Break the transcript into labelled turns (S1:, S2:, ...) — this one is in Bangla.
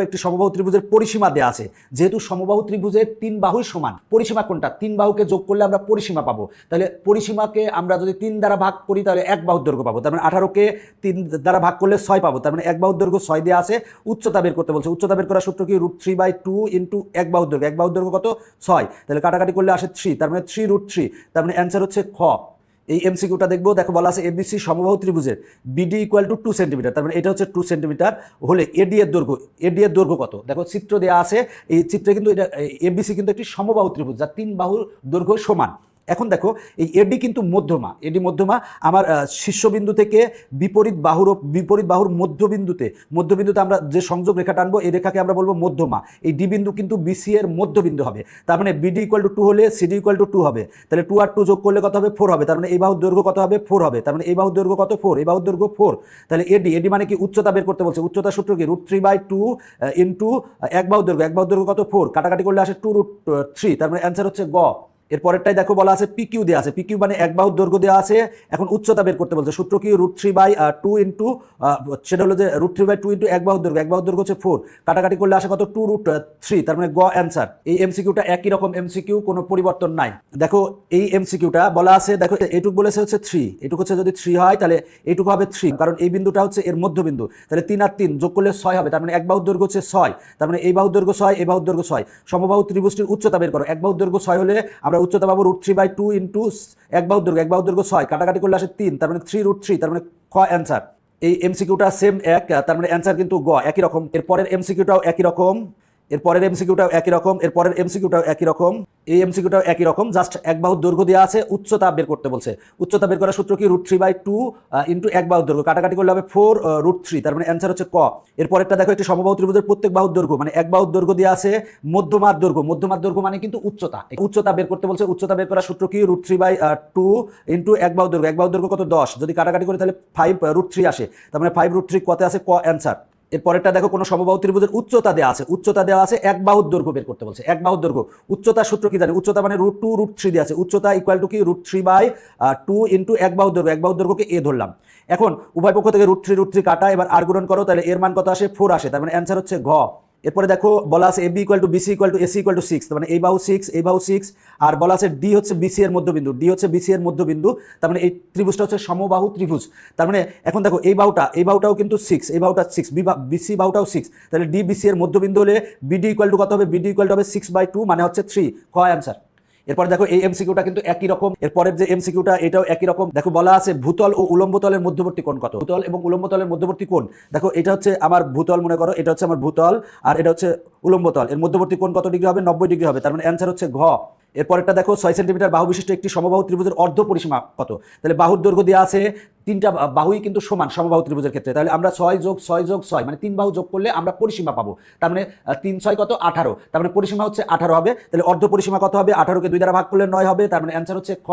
S1: একটি সমবাহু ত্রিভুজের পরিসীমা দেওয়া আছে। যেহেতু সমবাহু ত্রিভুজের তিন বাহুই সমান, পরিসীমা কোনটা? তিন বাহুকে যোগ করলে আমরা পরিসীমা পাবো। তাহলে পরিসীমাকে আমরা যদি তিন দ্বারা ভাগ করি, তাহলে এক বাহুর দৈর্ঘ্য পাবো। তার মানে আঠারোকে তিন দ্বারা ভাগ করলে ছয় পাবো। তার মানে এক বাহুর দৈর্ঘ্য ছয় দেওয়া আছে। উচ্চতা বের করতে বলছে। উচ্চতা বের করার সূত্র কি? Root three by two into এক বাহুর দৈর্ঘ্য। এক বাহুর দৈর্ঘ্য কত? ছয়। তাহলে কাটাকাটি করলে আসে থ্রি। তার মানে থ্রি রুট থ্রি। তার মানে অ্যান্সার হচ্ছে খ। এই এমসিকিউটা দেখব। দেখো বলা আছে এবিসি সমবাহু ত্রিভুজের BD equal to two centimetre তার মানে এটা হচ্ছে টু সেন্টিমিটার হলে এডি এর দৈর্ঘ্য এডি এর দৈর্ঘ্য কত? দেখো চিত্র দেওয়া আছে, এই চিত্রে কিন্তু এটা এবিসি কিন্তু একটি সমবাহু ত্রিভুজ যার তিন বাহুর দৈর্ঘ্য সমান। এখন দেখো, এই এডি কিন্তু মধ্যমা এডি মধ্যমা আমার শীর্ষবিন্দু থেকে বিপরীত বাহুর বিপরীত বাহুর মধ্যবিন্দুতে মধ্যবিন্দুতে আমরা যে সংযোগ রেখা টানবো এই রেখাকে আমরা বলব মধ্যমা। এই ডি বিন্দু কিন্তু বিসি এর মধ্যবিন্দু হবে। তার মানে বিডি ইকুয়াল টু টু হলে সিডি ইকুয়াল টু টু হবে। তাহলে টু আর টু যোগ করলে কত হবে? ফোর হবে। তার মানে এই বাহুর দৈর্ঘ্য কত হবে? ফোর হবে। তার মানে এই বাহুর দৈর্ঘ্য কত? ফোর এই বাহুর দৈর্ঘ্য ফোর তাহলে এডি এডি মানে কি? উচ্চতা বের করতে বলছে। উচ্চতা সূত্র কি? Root three by two into এক বাহুর দৈর্ঘ্য। এক বাহুর দৈর্ঘ্য কত? ফোর কাটাকাটি করলে আসে টু রুট থ্রি তার মানে অ্যান্সার হচ্ছে গ। এর পরেরটাই দেখো বলা আছে পিকিউ দেওয়া আছে। পিকিউ মানে এক বাহুর দৈর্ঘ্য দেওয়া আছে। এখন উচ্চতা বের করতে বলছে। সূত্র কি? Root three by two into সেটা হলো যে root three by two into এক বাহুর দৈর্ঘ্য। এক বাহুর দৈর্ঘ্য হচ্ছে ফোর কাটাকাটি করলে আসে কত? টু রুট থ্রি তার মানে গ অ্যান্সার এই এমসিকিউটা একই রকম এমসিকিউ কোনো পরিবর্তন নাই। দেখো, এই এমসিকিউটা বলা আছে, দেখো, এটুক বলেছে হচ্ছে থ্রি এটুক হচ্ছে যদি থ্রি হয়, তাহলে এইটুকু হবে থ্রি কারণ এই বিন্দুটা হচ্ছে এর মধ্যবিন্দু। তাহলে তিন আর তিন যোগ করলে ছয় হবে। তার মানে এক বাহুর দৈর্ঘ্য হচ্ছে ছয়। তার মানে এই বাহুর দৈর্ঘ্য ছয়, এই বাহুর দৈর্ঘ্য ছয়। সমবাহু ত্রিভুজটির উচ্চতা বের করো। এক বাহুর দৈর্ঘ্য ছয় হলে আমরা উচ্চতা পাবো root three by two into এক বাহুর দৈর্ঘ্য, এক বাহুর দৈর্ঘ্য ছয়, কাটাকাটি করলে আসে তিন, তার মানে থ্রি রুট থ্রি তার মানে খ অ্যান্সার এই এমসিকিউটা সেম এক, তার মানে অ্যান্সার কিন্তু গ, একই রকম। এরপরের এমসিকিউটাও একই রকম। এর পরের এমসিকিউটাও একই রকম, এর পরের এমসিকিউটাও একই রকম, এই এমসিকিউটাও একই রকম জাস্ট এক বাহুর দৈর্ঘ্য দেওয়া আছে, উচ্চতা বের করতে বলছে। উচ্চতা বের করার সূত্র কি? Root three by two into এক বাহুর দৈর্ঘ্য। কাটাকাটি করলে হবে ফোর রুট থ্রি তার মানে অ্যান্সার হচ্ছে ক। এর পরেরটা দেখো, একটি সমবাহু ত্রিভুজের প্রত্যেক বাহুর দৈর্ঘ্য মানে এক বাহুর দৈর্ঘ্য দেওয়া আছে মধ্যমার দৈর্ঘ্য। মধ্যমার দৈর্ঘ্য মানে কিন্তু উচ্চতা। উচ্চতা বের করতে বলছে, উচ্চতা বের করার সূত্র কি? Root three by two into এক বাহুর দৈর্ঘ্য। এক বাহুর দৈর্ঘ্য কত? দশ। যদি কাটাকাটি করে তাহলে ফাইভ রুট থ্রি আসে। তার মানে ফাইভ রুট থ্রি কত আছে ক অ্যান্সার এর পরেরটা দেখো, কোনো সমবাহু ত্রিভুজের উচ্চতা দেওয়া আছে। উচ্চতা দেওয়া আছে এক বাহুর দৈর্ঘ্য বের করতে বলছে। এক বাহুর দৈর্ঘ্য। উচ্চতা সূত্র কি জানে? উচ্চতা মানে রুট টু রুট থ্রি দেওয়া আছে। উচ্চতা ইকুয়াল টু কি? Root three by two into এক বাহুর দৈর্ঘ্য। এক বাহুর দৈর্ঘ্যকে এ ধরলাম। এখন উভয় পক্ষ থেকে রুট থ্রি রুট থ্রি কাটা, এবার আর গুণন করো, তাহলে এর মান কত আসে? ফোর আসে। তার মানে অ্যান্সার হচ্ছে ঘ। এরপরে দেখো, বলা আছে AB equal to BC equal to AC equal to six মানে এই বাহু সিক্স এই বাহু সিক্স আর বলা আছে ডি হচ্ছে বিসি এর মধ্যবিন্দু ডি হচ্ছে বিসি এর মধ্যবিন্দু, তার মানে এই ত্রিভুজটা হচ্ছে সমবাহু ত্রিভুজ, তার মানে এখন দেখো, এই বাহুটা, এই বাহুটাও কিন্তু সিক্স এই বাহুটা সিক্স বিসি বাহুটাও সিক্স তাহলে ডি বিসি এর মধ্যবিন্দু হলে বিডি ইকুয়াল টু কত হবে? বিডি ইকুয়াল টু হবে সিক্স বাই টু মানে হচ্ছে থ্রি কয় অ্যান্সার এরপর দেখো এই এমসিকিউটা কিন্তু একই রকম। এরপরের যে এমসিকিউটা, এটাও একই রকম। দেখো বলা আছে ভূতল ও উলম্বতলের মধ্যবর্তী কোন কত? ভূতল এবং উলম্বতলের মধ্যবর্তী কোন দেখো এটা হচ্ছে আমার ভূতল, মনে করো, এটা হচ্ছে আমার ভূতল আর এটা হচ্ছে উলম্বতল এর মধ্যবর্তী কোন কত ডিগ্রি হবে? নব্বই ডিগ্রি হবে। তার মানে অ্যান্সার হচ্ছে ঘ। এরপরেরটা দেখো ছয় সেন্টিমিটার বাহু বিশিষ্ট একটি সমবাহু ত্রিভুজের অর্ধ পরিসীমা কত? তাহলে বাহুর দৈর্ঘ্য দেওয়া আছে তিনটা বাহুই কিন্তু সমান সমবাহু ত্রিভুজের ক্ষেত্রে। তাহলে আমরা ছয় যোগ ছয় যোগ ছয় মানে তিন বাহু যোগ করলে আমরা পরিসীমা পাবো। তার মানে তিন ছয় কত? আঠারো। তার মানে পরিসীমা হচ্ছে আঠারো হবে। তাহলে অর্ধ পরিসীমা কত হবে? আঠারোকে দুই দ্বারা ভাগ করলে নয় হবে। তার মানে অ্যান্সার হচ্ছে খ।